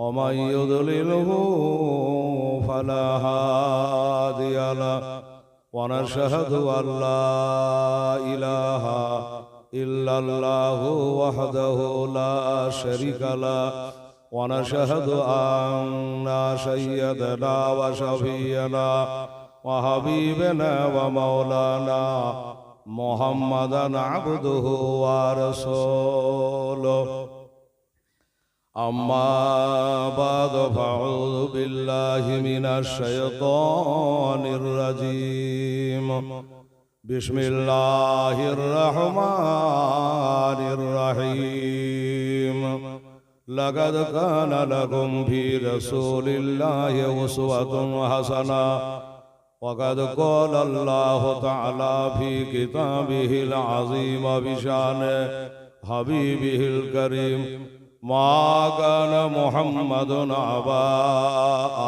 ومن يضلله فلا هادي له ونشهد أن لا إله إلا الله وحده لا شريك له ونشهد أن سيدنا وشفينا وحبيبنا ومولانا محمدا عبده ورسوله أما بعد فأعوذ بالله من الشيطان الرجيم. بسم الله الرحمن الرحيم. لقد كان لكم في رسول الله أسوة حسنة. وقد قال الله تعالى في كتابه العظيم بشان حبيبه الكريم ما كان محمد أبا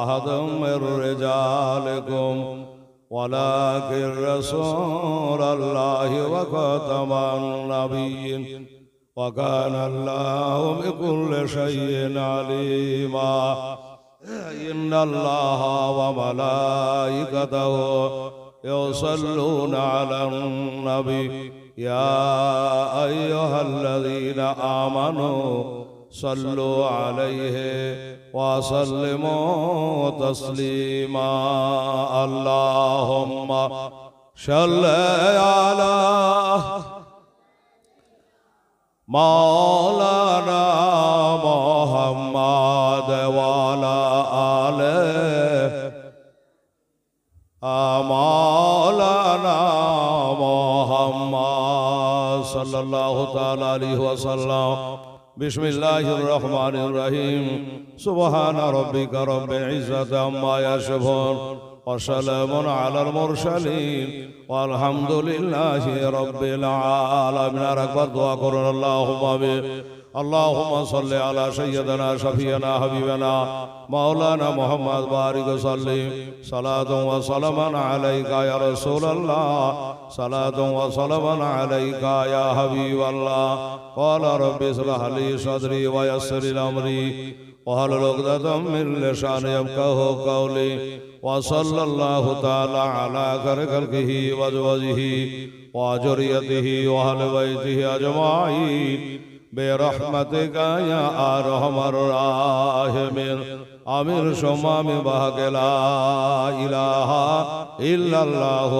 أحد من رجالكم ولكن رسول الله وخاتم النبيين وكان الله بكل شيء عليما إن الله وملائكته يصلون على النبي يا أيها الذين آمنوا صلوا عليه وسلموا تسليما. اللهم صل على مولانا محمد وعلى آله. مولانا محمد صلى الله تعالى عليه وسلم. بسم الله الرحمن الرحيم سبحان ربك رب العزة عما يصفون وسلام على المرسلين والحمد لله رب العالمين أكبر دعاء قرن اللهم به اللهم صل على سيدنا شفينا حبيبنا مولانا محمد بارك وسلم صلاة وسلاما عليك يا رسول الله صلاة وسلاما عليك يا حبيب الله قال رب اشرح لي صدري ويسر لي امري وهل عقدة من لسان يفقه قولي وصلى الله تعالى على خير خلقه وزوجه وذريته واهل بيته اجمعين برحمتك يا ارحم الراحمين আমির সোমামি বাহাকে লা ইলাহা ইল্লাল্লাহ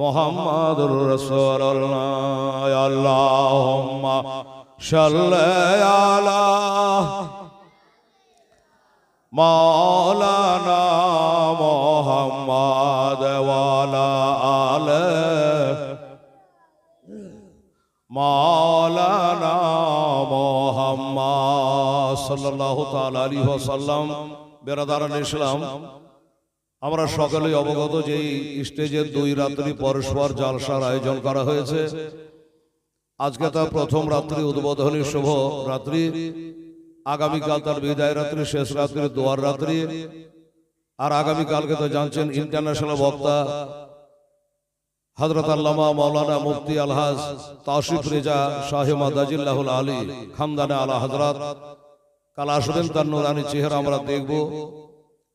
মুহাম্মাদুর রাসূলুল্লাহ আল্লাহুম্মা সাল্লি আলা মাওলানা মুহাম্মাদ ওয়ালা আলে তাআলা বেরাদারান ইসলাম, আমরা সকলেই অবগত যে স্টেজের দুই রাত্রি পরস্পর জালসার আয়োজন করা হয়েছে। আজকে তার প্রথম রাত্রি উদ্বোধনী শুভ রাত্রি। আগামীকাল তার বিদায় রাত্রি, শেষ রাত্রি, দোয়ার রাত্রি। আর আগামীকালকে তো জানছেন ইন্টারন্যাশনাল বক্তা হজরত আল্লামা মৌলানা মুফতি আলহাজ তাসিফ রেজা শাহেমা দাজিল্লাহুল আলী খামদানে আলা হজরত কাল আসবেন তার নুরানি চেহারা আমরা দেখব।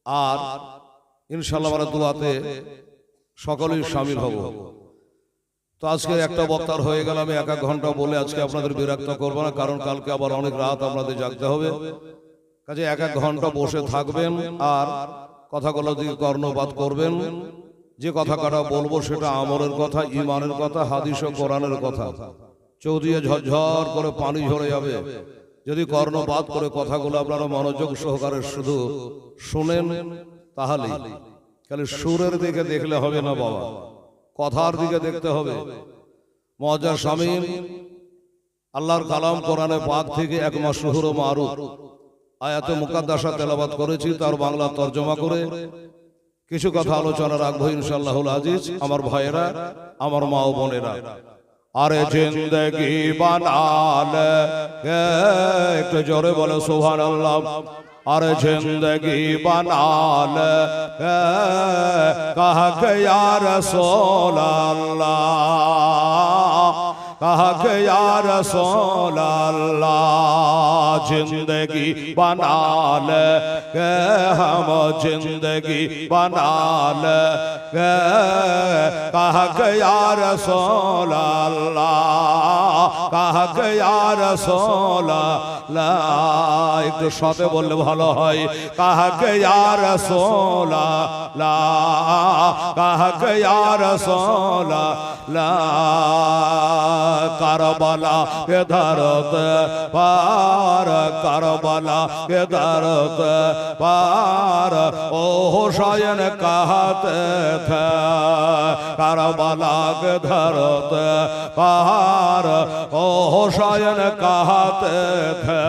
আর ইনশাল্লাহ আমরা দোয়াতে সকলেই সামিল হব। তো আজকে একটা বক্তার হয়ে গেল, আমি এক এক ঘণ্টা বলে আজকে আপনাদের বিরক্ত করব না, কারণ কালকে আবার অনেক রাত আপনাদের জাগতে হবে। কাজে এক এক ঘণ্টা বসে থাকবেন আর কথাগুলো দিকে কর্ণপাত করবেন। যে কথা কাটা বলব সেটা আমলের কথা ইমানের কথা, হাদিস ও কোরআনের কথা। চৌদিয়ে ঝরঝর করে পানি ঝরে যাবে। যদি কর্ণপাত করে কথাগুলো আপনারা মনোযোগ সহকারে শুধু শুনেন তাহলে খালি সুরের দিকে দেখলে হবে না বাবা। কথার দিকে দেখতে হবে। মজা স্বামী আল্লাহর কালাম কোরআনে পাক থেকে এক মাস শুহুর মারুফ। আয়াতে মুকাদ্দাসা তেলাবাদ করেছি তার বাংলা তর্জমা করে। কিছু কথা আলোচনা রাখব ইনশাল্লাহুল আজিজ আমার ভাইয়েরা আমার মা ও বোনেরা। আরে জিন্দগি বানাল একটু জোরে বলে সুহান আল্লাহ আরে জিন্দগি বানাল কাহ গয়া রসোল আল্লাহ कहा के या रसूल अल्लाह जिंदगी बना ले के हम जिंदगी बना ले के कहा के या रसूल अल्लाह কাহাকে আর সোলা একটু সবে বললে ভালো হয়। কাহাকে আর রসোল? আর গয়া রসোল কারবালা এ পার, কারবালা এ পার। ও হোসায়ন থা, কারবালা ধরত পাহাড় धरत पार ओ हुसैन कहते थे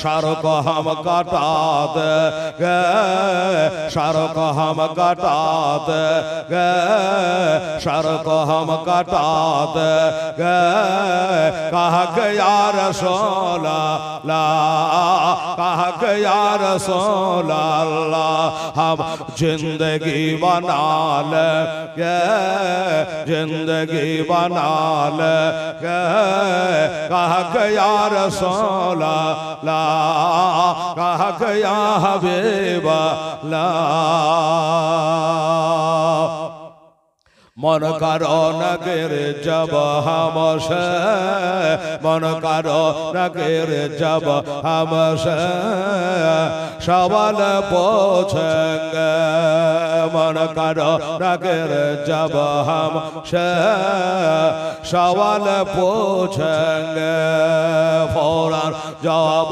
सर को हम कटा दे गए सर को हम कटा दे गए सर को हम कटा दे गए कहा गया रसोला ला कहा गया रसोला ला हम जिंदगी बना ले जिंदगी बना ले कहा गया रसोला ला कहा गया हबीबा ला মন কারণ গের জব হামস মন কারণ গের জব হামস সবাল পোছেঙ্গে মন কর নগর জব হম সওয়াল পোছঙ্গ ফৌরান জব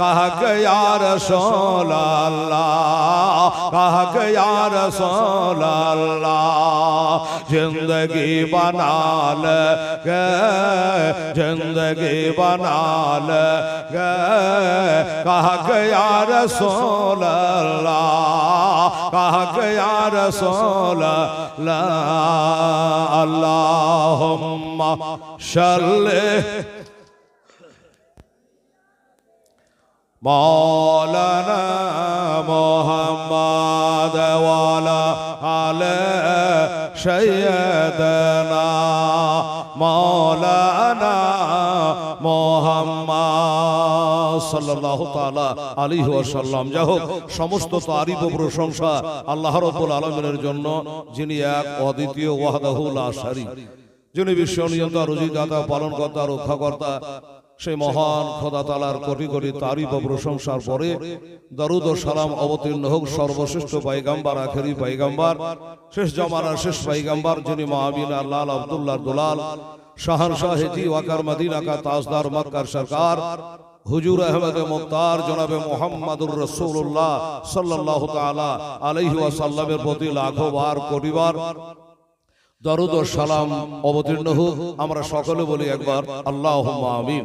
কাহক ইয়ার সোলাল্লা কাহক ইয়ার সোলাল্লা जिंदगी बनाल जिंदगी बनाल कहा गया रसोला اللہ کہا کہ یا رسول اللہ اللہم شلح مولانا محمد والا علی سيدنا مولانا রক্ষাকর্তা, সেই মহান খোদা তালার তারিফ ও প্রশংসার পরে সালাম অবতীর্ণ হোক সর্বশ্রেষ্ঠ পাইগাম্বার আখেরি পাইগাম্বার শেষ জমানার শেষ পাইগাম্বার যিনি মাহমিনা লাল আব্দুল্লাহ দুলাল, শাহনশাহ হেজি, ওয়াকার মদিনা কা তাজদার, মক্কার সরকার হুজুর আহমদ মুক্তার জনাবে মোহাম্মদুর রসুল্লাহ সাল্লাল্লাহু তালা আলহি আসাল্লামের প্রতি লাঘবার করিবার দরুদ সালাম অবতীর্ণ হোক। আমরা সকলে বলি একবার আল্লাহ আমিন।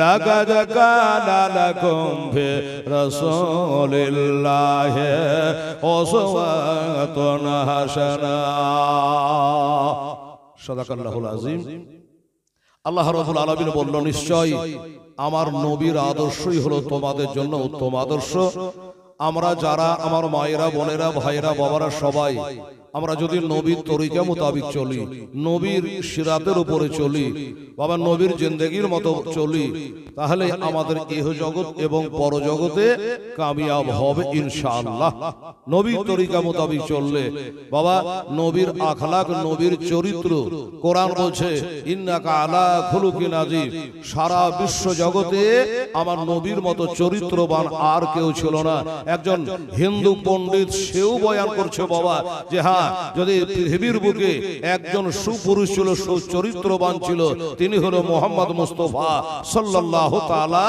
লাকাদ কানা লাকুম ফি রাসূলিল্লাহি উসওয়াতুন হাসানা। সাদাকাল্লাহুল আযীম আল্লাহ রাব্বুল আলামিন বলল নিশ্চয় আমার নবীর আদর্শই হলো তোমাদের জন্য উত্তম আদর্শ। আমরা যারা, আমার মায়েরা, বোনেরা ভাইরা বাবারা সবাই আমরা যদি নবীর তরিকা মোতাবিক চলি নবীর সিরাতের উপরে চলি বাবা নবীর জিন্দগির মতো চলি তাহলে আমাদের ইহ জগৎ এবং পরজগতে কামিয়াব হবে ইনশাআল্লাহ। নবীর তরিকা মোতাবিক চললে বাবা নবীর আখলাক নবীর চরিত্র কোরআন বলছে ইন্নাকা আলা খুলুকিন আজিম সারা বিশ্ব জগতে আমার নবীর মতো চরিত্রবান আর কেউ ছিল না। একজন হিন্দু পণ্ডিত সেও বয়ান করছে বাবা যে হ্যাঁ যদি পৃথিবীর বুকে একজন সুপুরুষ ছিল, সুচরিত্রবান ছিল, তিনি হলো মোহাম্মদ মুস্তফা সাল্লাল্লাহু তাআলা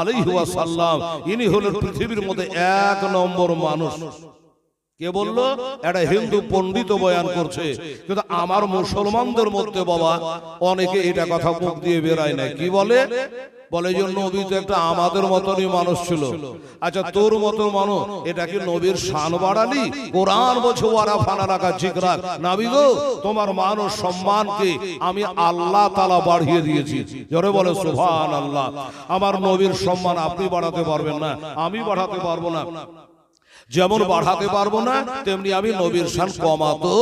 আলাইহি ওয়াসাল্লাম। ইনি হলেন পৃথিবীর মধ্যে এক নম্বর মানুষ। কে বলল? একটা হিন্দু পণ্ডিত বয়ান করছে, কিন্তু আমার মুসলমানদের মধ্যে বাবা, অনেকে এটা কথা মুখ দিয়ে বেরায় না। কি বলে? বলে যে নবী তো একটা আমাদের মতনই মানুষ ছিল। আচ্ছা তোর মতন মানুষ এটা কি নবীর শান বাড়ালি কোরআন বলছে ওয়ারা ফানা রাখা ঠিক রাখ নাবি গো তোমার মানুষ সম্মানকে আমি আল্লাহ তালা বাড়িয়ে দিয়েছি। জোরে বলে সুভান আল্লাহ আমার নবীর সম্মান আপনি বাড়াতে পারবেন না। আমি বাড়াতে পারব না। যেমন বাড়াতে পারব না তেমনি আমি নবীর শান কমাতে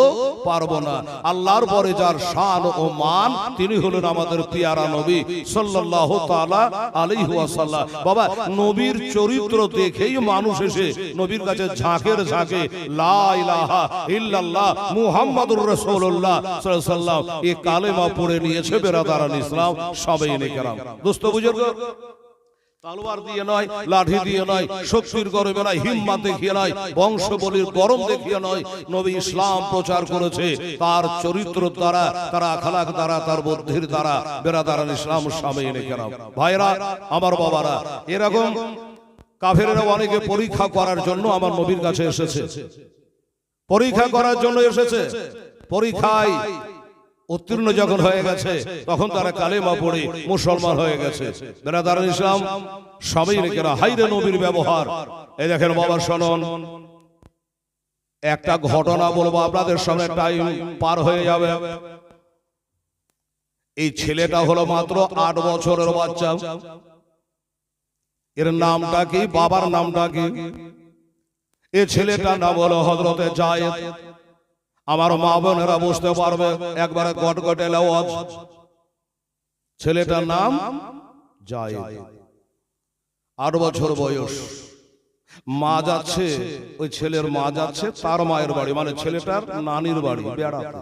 পারব না। আল্লাহর পরে যার শান ও মান তিনি হলেন আমাদের পিয়ারা নবী সাল্লাল্লাহু তাআলা আলাইহি ওয়াসাল্লাম। বাবা নবীর চরিত্র দেখেই মানুষ এসে নবীর কাছে ঝাঁকের ঝাঁকে লা ইলাহা ইল্লাল্লাহ মুহাম্মাদুর আলাইহি ওয়াসাল্লাম। এই কালেমা পড়ে নিয়েছে বেরাদারান ইসলাম সবাই নেকেরাম দোস্ত বুজুর্গ তালোয়ার দিয়ে নয় লাঠি দিয়ে নয় শক্তির গরমে নয় হিম্মত দেখিয়ে নয় বংশ বলির গরম দেখিয়ে নয় নবী ইসলাম প্রচার করেছে তার চরিত্র দ্বারা তার আখালাক দ্বারা তার বুদ্ধির দ্বারা বেরাদারান ইসলাম স্বামী কেন ভাইরা আমার বাবারা এরকম কাফেরেরা অনেকে পরীক্ষা করার জন্য আমার নবীর কাছে এসেছে। পরীক্ষা করার জন্য এসেছে। পরীক্ষায় উত্তীর্ণ যখন হয়ে গেছে তখন তারা কালেমা পড়ে মুসলমান হয়ে গেছে। ইসলাম সবাই রেখেরা হাইরে নবীর ব্যবহার। এই দেখেন বাবা শোনন একটা ঘটনা বলব আপনাদের সঙ্গে টাইম পার হয়ে যাবে। এই ছেলেটা হলো মাত্র আট বছরের বাচ্চা। এর নামটা কি? বাবার নামটা কি? এ ছেলেটার নাম হলো হজরতে জায়েদ। আমার মা বোনেরা বুঝতে পারবে, একবারে গটগটে আওয়াজ ছেলেটার নাম জায়েদ। আট বছর বয়স। মা যাচ্ছে, ওই ছেলের মা যাচ্ছে তার মায়ের বাড়ি মানে ছেলেটার নানির বাড়ি বেড়াতে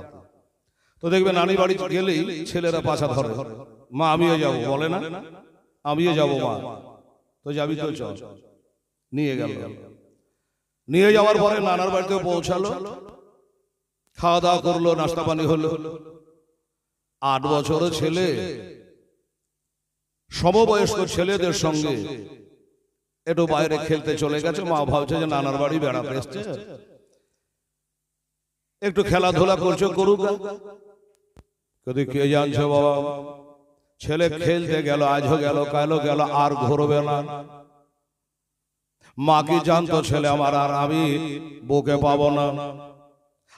তো দেখবে নানি বাড়ি গেলেই ছেলেরা পাছা ধরে। মা, আমিও যাব, বলে না? আমিও যাব, মা। তো যাবি তো চল। নিয়ে গেল। নিয়ে যাওয়ার পরে নানার বাড়িতে পৌঁছালো। খাওয়া দাওয়া করল নাস্তা পানি হলো। আট বছরের ছেলে সমবয়স্ক ছেলেদের সঙ্গে একটু বাইরে খেলতে চলে গেছে মা ভাবছে যে নানার বাড়ি বেড়াতে এসছে। একটু খেলাধুলা করছে করুক। যদি কে জানছে বাবা? ছেলে খেলতে গেল আজও গেল কালও গেল আর ঘুরবে না। মা কি জানতো ছেলে আমার আর আমি বুকে পাবো না।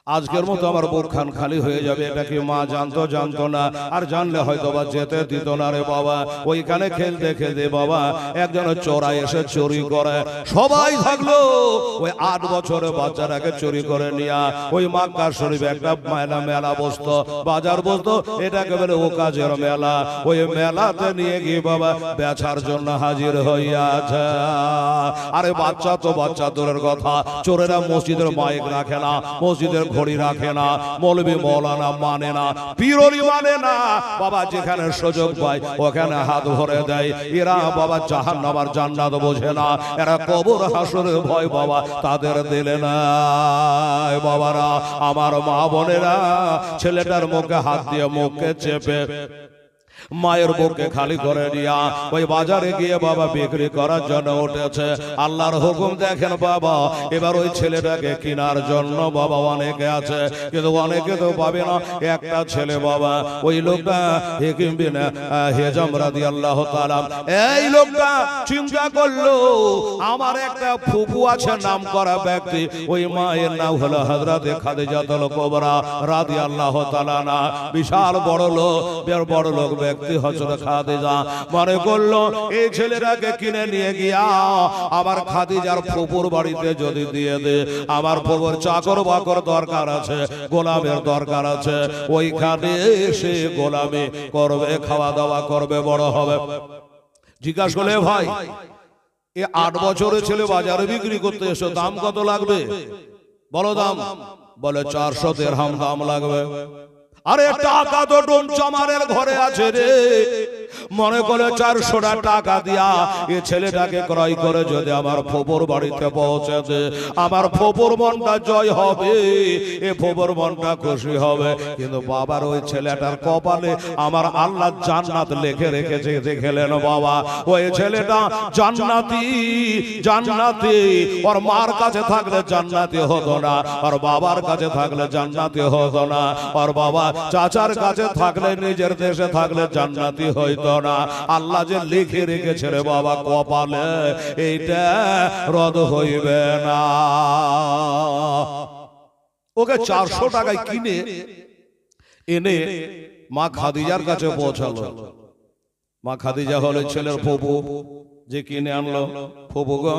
আজকের মতো আমার বুক খান খালি হয়ে যাবে এটা কি মা জানতো জানতো না। আর জানলে হয়তো বা যেতে দিত না রে বাবা। ওইখানে খেলতে খেলতে বাবা একজন চোরা এসে চুরি করে। সবাই থাকল। ওই আট বছরের বাচ্চাটাকে চুরি করে নিয়া ওই মাক্কা শরীফ একটা মেলা মেলা বসতো। বাজার বসতো। এটাকে বলে ও কাজের মেলা। ওই মেলাতে নিয়ে গিয়ে বাবা বেচার জন্য হাজির হইয়াছে। আরে বাচ্চা তো বাচ্চা দূরের কথা চোরেরা মসজিদের মাইক রাখে না মসজিদের ঘড়ি রাখে না মৌলবি মৌলানা মানে না পিরলি মানে না বাবা যেখানে সুযোগ পায় ওখানে হাত ভরে দেয়। এরা বাবা জাহান নামার জান্নাত বোঝে না এরা কবর হাসরের ভয় বাবা তাদের দিলে না। বাবারা আমার মা বোনেরা ছেলেটার মুখে হাত দিয়ে মুখে চেপে মায়ের বুকে খালি করে দিয়া ওই বাজারে গিয়ে বাবা বিক্রি করার জন্য উঠেছে। আল্লাহর হুকুম দেখেন বাবা এবার ওই ছেলেটাকে কেনার জন্য বাবা অনেকে আছে কিন্তু অনেকে তো পাবে না। একটা ছেলে বাবা ওই লোকটা হেকিম বিন হেজম রাদি আল্লাহ তালাম এই লোকটা চিন্তা করল আমার একটা ফুপু আছে নাম করা ব্যক্তি ওই মায়ের নাম হলো হজরতে খাদিজাতুল কোবরা রাদি আল্লাহ তাআলা না বিশাল বড় লোক বড় লোক ব্যক্তি। ব্যক্তি হজরত খাদিজা মনে করল এই ছেলেটাকে কিনে নিয়ে গিয়া আমার খাদিজার ফুপুর বাড়িতে যদি দিয়ে দে আমার ফুপুর চাকর বাকর দরকার আছে গোলামের দরকার আছে ওইখানে সে গোলামি করবে খাওয়া দাওয়া করবে বড় হবে। জিজ্ঞাসা করলে ভাই এ আট বছরের ছেলে বাজারে বিক্রি করতে এসো দাম কত লাগবে? বলো দাম। বলে চারশো দেড়হাম দাম লাগবে। আরে টাকা তো ডোম চমারের ঘরে আছে রে। মনে করে চারশোটা টাকা দিয়া এ ছেলেটাকে ক্রয় করে যদি আমার ফোপর বাড়িতে পৌঁছেছে আমার ফোপর মনটা জয় হবে এ ফোপর মনটা খুশি হবে। কিন্তু বাবার ওই ছেলেটার কপালে আমার আল্লাহ জান্নাত লিখে রেখেছে দেখেলেন বাবা ওই ছেলেটা জান্নাতি জান্নাতি। ওর মার কাছে থাকলে জান্নাতি হতো না ওর বাবার কাছে থাকলে জান্নাতি হতো না ওর বাবা চাচার কাছে থাকলে নিজের দেশে থাকলে জান্নাতি হইতো না। আল্লাহ যে লিখে রেখেছে রে বাবা কপালে এইটা রদ হইবে না। ওকে চারশো টাকায় কিনে এনে মা খাদিজার কাছে পৌঁছালো। মা খাদিজা হলে ছেলের ফুপু যে কিনে আনলো। ফুপু গো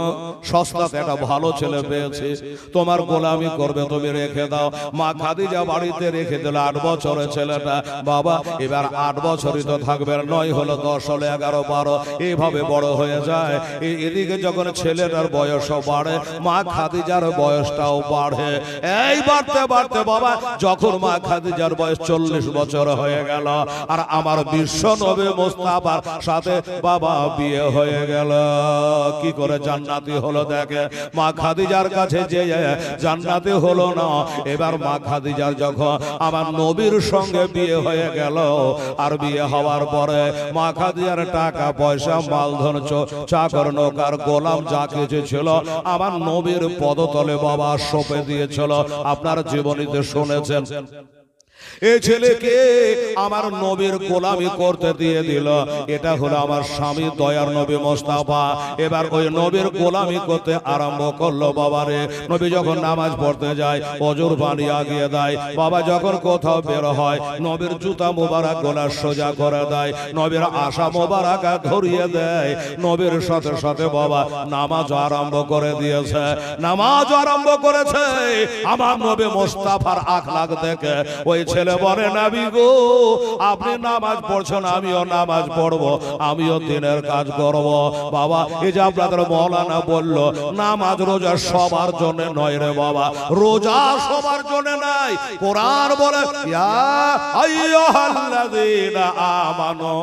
সস্তাতে একটা ভালো ছেলে পেয়েছে। তোমার গোলামি করবে, তুমি রেখে দাও। মা খাদিজা বাড়িতে রেখে দিল আট বছরের ছেলেটা। বাবা, এবার আট বছরই তো থাকবে, নয় হলো দশ হলো এগারো, বারো। এইভাবে বড় হয়ে যায়। এদিকে যখন ছেলেটার বয়সও বাড়ে, মা খাদিজার বয়সটাও বাড়ে। এই বাড়তে বাড়তে বাবা, যখন মা খাদিজার বয়স চল্লিশ বছর হয়ে গেল, আর আমার বিশ্ব নবী মোস্তাফার সাথে বাবা বিয়ে হয়ে গেল। কি করে জান্নাতি হলো দেখে? মা খাদিজার কাছে যে জান্নাতি হলো না। এবার মা খাদিজার যখন আমার নবীর সঙ্গে বিয়ে হয়ে গেল আর বিয়ে হওয়ার পরে মা খাদিজার টাকা, পয়সা, মালধন চাকর, নৌকার, গোলাম যা কিছু ছিল, আমার নবীর পদতলে বাবা সপে দিয়েছিল। আপনার জীবনীতে শুনেছেন। এই ছেলেকে আমার নবীর গোলামি করতে দিয়ে দিল। এটা হলো আমার স্বামী, দয়ার নবী মোস্তাফা। এবার ওই নবীর গোলামি করতে আরম্ভ করল বাবারে। নবী যখন নামাজ পড়তে যায়, অজুর পানি আগিয়ে দেয়। বাবা যখন কোথাও বের হয়, নবীর জুতা মোবারক গোলা সোজা করে দেয়। নবীর আশা মোবারক ধরিয়ে দেয়। নবীর সাথে সাথে বাবা নামাজ আরম্ভ করে দিয়েছে। নামাজ আরম্ভ করেছে। আমার নবী মোস্তাফার আখলাক দেখে ওই ছেলে বলে নাবি গো আপনি নামাজ পড়ছেন আমিও নামাজ পড়ব আমিও দিনের কাজ করব। বাবা এই যে আপনাদের মৌলানা বলল নামাজ রোজা সবার জন্য নয় রে বাবা রোজা সবার জন্য নাই কোরআন বলে ইয়া আইয়ুহাল্লাযীনা আমানু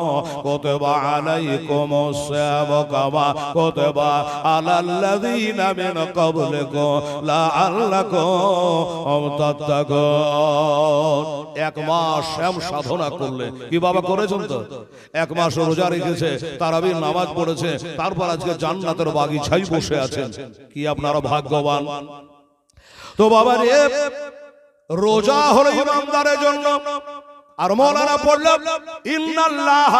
কুতিবা আলাইকুমুস সিয়ামু কামা কুতিবা আলাল্লাযীনা মিন ক্বাবলিকুম লাআল্লাকুম তাত্তাকুন। এক মাস শ্যাম সাধনা করলে। কি বাবা করেছেন তো? এক মাস রোজা রেখেছে তারাবির নামাজ পড়েছে তারপর আজকে জান্নাতের বাগিছাই বসে আছেন। কি আপনারা ভাগ্যবান? তো বাবা রে রোজা হলো ইমানদারের জন্য। আর মৌলানা পড়ল ইন্নাল্লাহ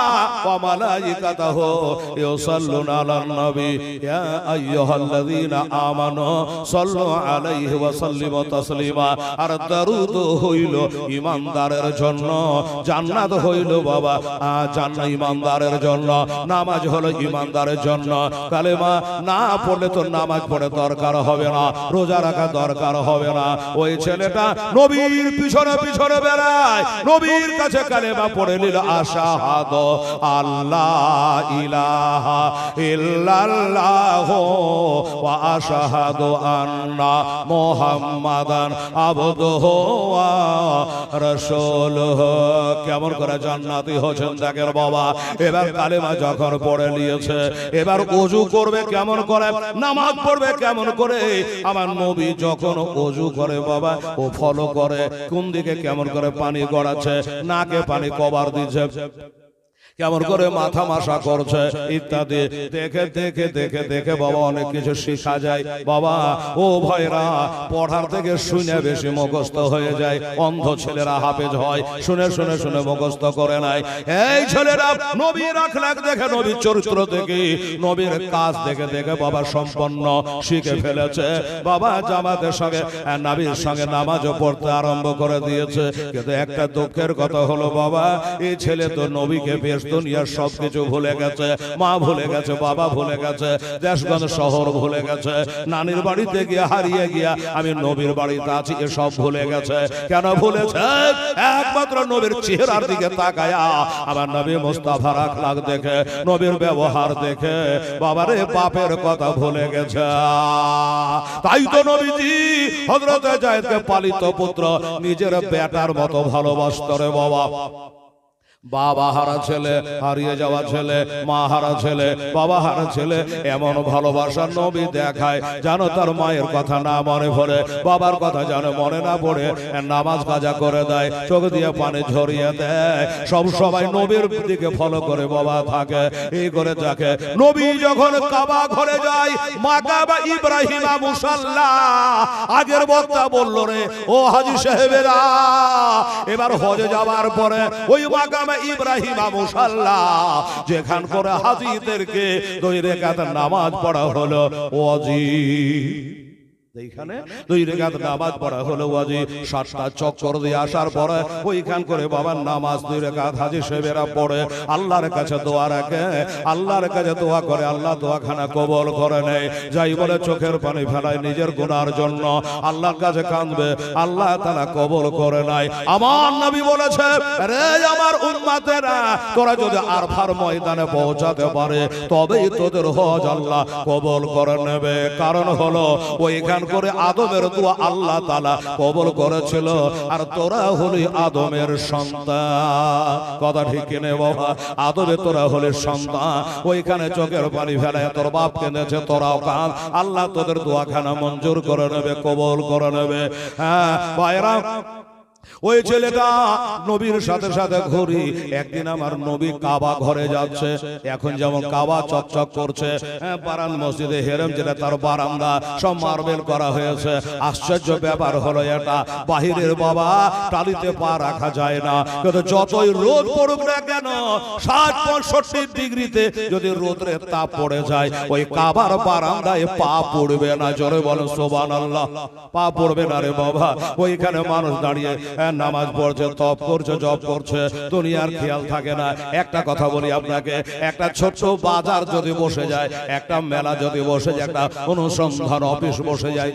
ওয়া মালাইকাতাহু ইউসাল্লুনা আলান নবী। ইয়া আইয়ুহাল্লাযীনা আমানু সাল্লু আলাইহি ওয়া সাল্লিমু তাসলিমা। আর দরুদ হইল ইমানদারের জন্য, জান্নাত হইল বাবা জান্নাত জন্য, নামাজ হলো ইমানদারের জন্য। কালেমা না পড়লে তো নামাজ পড়ে দরকার হবে না, রোজা রাখা দরকার হবে না। ওই ছেলেটা নবীর পিছনে পিছনে বেড়ায়, নবীর কাছে কালেমা পড়ে নিল, আশাহাদ আল্লাহ ইলাহা ইল্লাল্লাহ ওয়া আশহাদু আন্না মুহাম্মাদান আবদুহু ওয়া রাসূলুহু। কেমন করে জান্নাতি হচ্ছেন দেখেন বাবা। এবার কালেমা যখন পড়ে নিয়েছে, এবার ওযু করবে কেমন করে, নামাজ পড়বে কেমন করে? আমার নবী যখন ওযু করে বাবা, ও ফলো করে, কোন দিকে কেমন করে পানি গড়াচ্ছে? নাকে পানি কবার দিচ্ছে কেমন করে মাথা মাসা করছে ইত্যাদি। দেখে দেখে দেখে দেখে বাবা অনেক কিছু শেখা যায়। বাবা ও ভাইরা পড়ার থেকে শুনে বেশি মুখস্থ হয়ে যায়। অন্ধ ছেলেরা হাফেজ হয়। শুনে শুনে শুনে মুখস্থ করে নাই এই ছেলেরা নবীর আখলাক দেখে নবীর চরিত্র দেখে। নবীর কাজ দেখে দেখে বাবা সম্পন্ন শিখে ফেলেছে। বাবা জামাতের সঙ্গে নবীর সঙ্গে নামাজও পড়তে আরম্ভ করে দিয়েছে। কিন্তু একটা দুঃখের কথা হলো বাবা এই ছেলে তো নবীকে বেশ দুনিয়ার সবকিছু ভুলে গেছে, মা ভুলে গেছে, বাবা ভুলে গেছে দেশগঞ্জ শহর ভুলে গেছে, নানির বাড়িতে গিয়ে হারিয়ে গিয়া আমি নবীর বাড়িতে আছি, এসব ভুলে গেছে। কেন ভুলেছে? একমাত্র নবীর চেহারার দিকে তাকায়া আমার নবী মোস্তাফার আখলাক দেখে, নবীর ব্যবহার দেখে, বাবারে পাপের কথা ভুলে গেছে। তাই তো নবীজি, হযরতে জায়েদকে পালিত পুত্র নিজের বেটার মতো ভালোবাসত রে বাবা। বাবা হারা ছেলে হারিয়ে যাওয়া ছেলে মা হারা ছেলে বাবা হারা ছেলে এমন ভালোবাসার নবী দেখায় জানো তার মায়ের কথা না মনে পড়ে বাবার কথা জানো মনে না পড়ে নামাজ কাজা করে দেয় চোখ দিয়ে পানি ঝরিয়ে দেয় সব সবাই নবীর দিকে ফলো করে বাবা থাকে এই করে থাকে নবী যখন কাবা ঘরে যায় মা কাবা ইব্রাহিমা আগের বক্তা বলল রে ও হাজি সাহেবেরা এবার হজে যাওয়ার পরে ওই মাকামে যেখান করে হাজিদেরকে নামাজ পড়া হলো। ওয়াজি এইখানে দুই রেখাত নামাজ পড়া হলো ওয়াজি সাতটা চক্কর দিয়ে আসার পরে ওইখান করে বাবার নামাজ দুই রেখাত হাজি সাহেবেরা পড়ে। আল্লাহর কাছে দোয়া রাখে। আল্লাহর কাছে দোয়া করে। আল্লাহ দোয়াখানা কবল করে নেয়। যাই বলে চোখের পানি ফেলায় নিজের গুনার জন্য। আল্লাহর কাছে কাঁদবে। আল্লাহ তারা কবল করে নাই আমার নবী বলেছে রে আমার উম্মাতেরা তোরা যদি আরফার ময়দানে পৌঁছাতে পারে তবেই তোদের হজ আল্লাহ কবল করে নেবে। কারণ হলো ওইখান করে আদমের দোয়া আল্লাহ তালা কবল করেছিল। আর তোরা হলি আদমের সন্তান। কথা ঠিক কিনে বাবা? আদমে তোরা হলে সন্তান। ওইখানে চোখের পানি ফেলায় তোর বাপ কেঁদেছে তোরাও কান আল্লাহ তোদের দোয়াখানা মঞ্জুর করে নেবে কবল করে নেবে। হ্যাঁ ভাইরা ওই ছেলেটা নবীর সাথে সাথে ঘুরি। একদিন আমার নবী কাবা ঘরে যাচ্ছে। এখন যেমন কাবা চকচক করছে হ্যাঁ, বারান মসজিদে হেরেম যেটা তার বারান্দা সব মার্বেল করা হয়েছে। আশ্চর্য ব্যাপার হলো এটা। বাহিরের বাবা টালিতে পা রাখা যায় না। কিন্তু যতই রোদ পড়ুক না কেন ষাট পঁয়ষট্টি ডিগ্রিতে যদি রোদ্রের তাপ পড়ে যায় ওই কাবার বারান্দায় পা পড়বে না। জোরে বলো সোবান আল্লাহ পা পড়বে না। রে বাবা ওইখানে মানুষ দাঁড়িয়ে হ্যাঁ, নামাজ পড়ছে, তপ করছে জব করছে, দুনিয়ার খেয়াল থাকে না। একটা কথা বলি আপনাকে, একটা ছোট্ট বাজার যদি বসে যায়, একটা মেলা যদি বসে যায়, একটা অনুসন্ধান অফিস বসে যায়।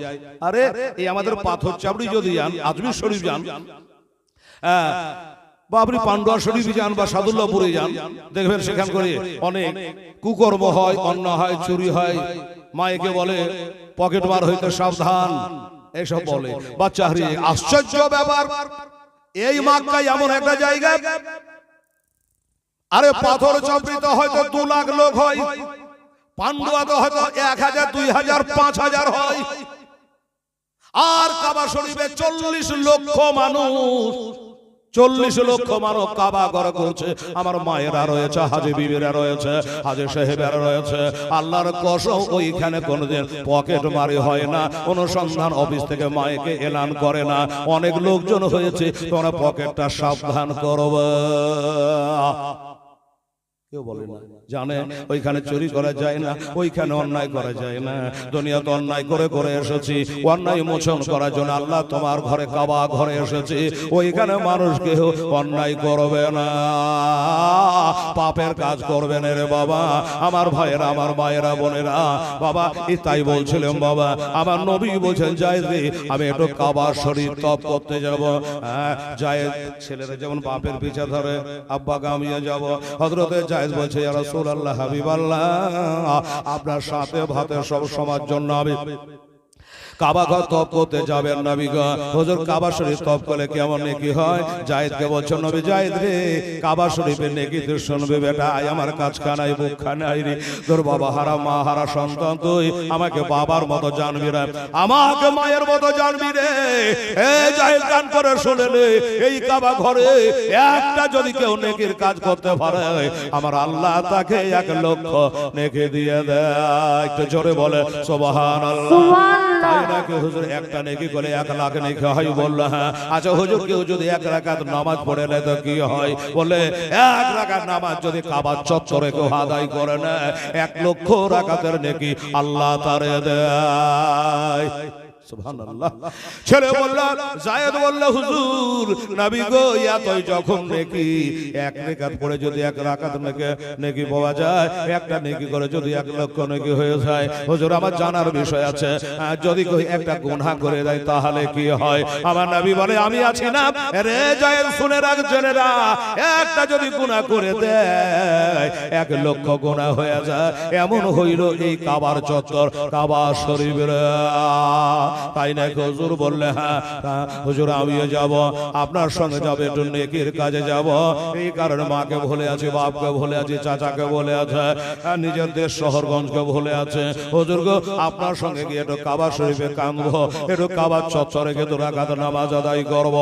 আরে, এই আমাদের পাথর চাপড়ি যদি যান, আজমির শরীফ যান হ্যাঁ বা আপনি পান্ডুয়া শরীফ যান বা সাদুল্লাপুরে যান, দেখবেন সেখান করে অনেক কুকর্ম হয় অন্য হয়, চুরি হয়। মায়েকে বলে, পকেট মার হইতে সাবধান। এসব বলে। বাচ্চা হারিয়ে আশ্চর্য ব্যাপার। এই মাক্কায় এমন একটা জায়গা। আরে পাথর চাপড়িতে হয়তো দু লাখ লোক হয়। পান্ডুয়া তো হয়তো এক হাজার দুই হাজার পাঁচ হাজার হয়। আর কাবা শরীফে চল্লিশ লক্ষ মানুষ। চল্লিশ লক্ষ মানব কাবা গড় করছে। আমার মায়েরা রয়েছে হাজি বিবিরা রয়েছে হাজি সাহেবেরা রয়েছে। আল্লাহর কসম ওইখানে কোনোদিন পকেট মারি হয় না অনুসন্ধান অফিস থেকে মায়েকে এলান করে না। অনেক লোকজন হয়েছে তোমরা পকেটটা সাবধান করবে। কেউ বলে না। জানে ওইখানে চুরি করা যায় না ওইখানে অন্যায় করা যায় না। দুনিয়াতে অন্যায় করে করে এসেছি। অন্যায় মোচন করার জন্য আল্লাহ তোমার ঘরে কাবা ঘরে এসেছি। ওইখানে মানুষ কেউ অন্যায় করবে না। পাপের কাজ করবে না রে বাবা। আমার ভাইয়েরা আমার মায়েরা বোনেরা বাবা এই তাই বলছিলাম বাবা। আমার নবী বলছেন যাই রে আমি একটু কাবা শরীর তপ করতে যাব। হ্যাঁ যায় ছেলেরা যেমন বাপের পিছা ধরে আব্বা গামিয়ে যাব হজরতে জায়েদ বলছে ইয়া রাসূলুল্লাহ হাবিবাল্লাহ আপনার সাথে ভাতে সব সময়ের জন্য আমি কাবা ঘর তপ করতে যাবেন নবী গো। হুজুর কাবা শরীফ তপ করলে কেমন নেকি হয়? জায়েদকে বলছো নবী জায়েদ রে। কাবা শরীফের নেকি তুই শুনবে বেটা আয় আমার কাজ খানাই বুক খানাই রে। তোর বাবা হারা মা হারা সন্তান তুই আমাকে বাবার মতো জানবি রে। আমাকে মায়ের মতো জানবি রে। এ জায়েদ গান করে শুনে নে। এই কাবা ঘরে একটা যদি কেউ নেকির কাজ করতে পারে আমার আল্লাহ তাকে এক লক্ষ নেকি দিয়ে দেয় একটু জোরে বলে সুবহানাল্লাহ হয়। আচ্ছা হুজুর কেউ যদি এক রাকাত নামাজ পড়ে নেয় তো কি হয়? বলে, এক রাকাত নামাজ যদি কাবার চত্বরে কেউ আদায় করে নেয়, এক লক্ষ রাকাতের নেকি আল্লাহ তারে দেয়। ছেলে হুজুর গো যখন নেকি, এক যদি এক নেকি নেকি পাওয়া যায়, একটা নেকি করে যদি এক লক্ষ নেকি হয়ে যায়। হুজুর, আমার জানার বিষয় আছে। যদি একটা গুনাহ করে দেয়, তাহলে কি হয়? আমার নবী বলে, আমি আছি না। রে জায়েদ, শুনে রাখ একটা যদি গুনাহ করে দেয়, এক লক্ষ গুনাহ হয়ে যায়। এমন হইল এই কাবার চত্বর কাবা শরীফের। তাই না হুজুর বললে? হ্যাঁ হ্যাঁ, হুজুর আমিও যাব আপনার সঙ্গে যাব একটু নেকির কাজে যাব। এই কারণে মাকে ভুলে আছে বাপকে ভুলে আছে চাচাকে ভুলে আছে নিজের দেশ শহরগঞ্জকে ভুলে আছে। হুজুর গো আপনার সঙ্গে গিয়ে একটু কাবা শরীফে কাঁদবো একটু কাবার চত্বরে গিয়ে তো রাখাত নামাজ আদায় করব।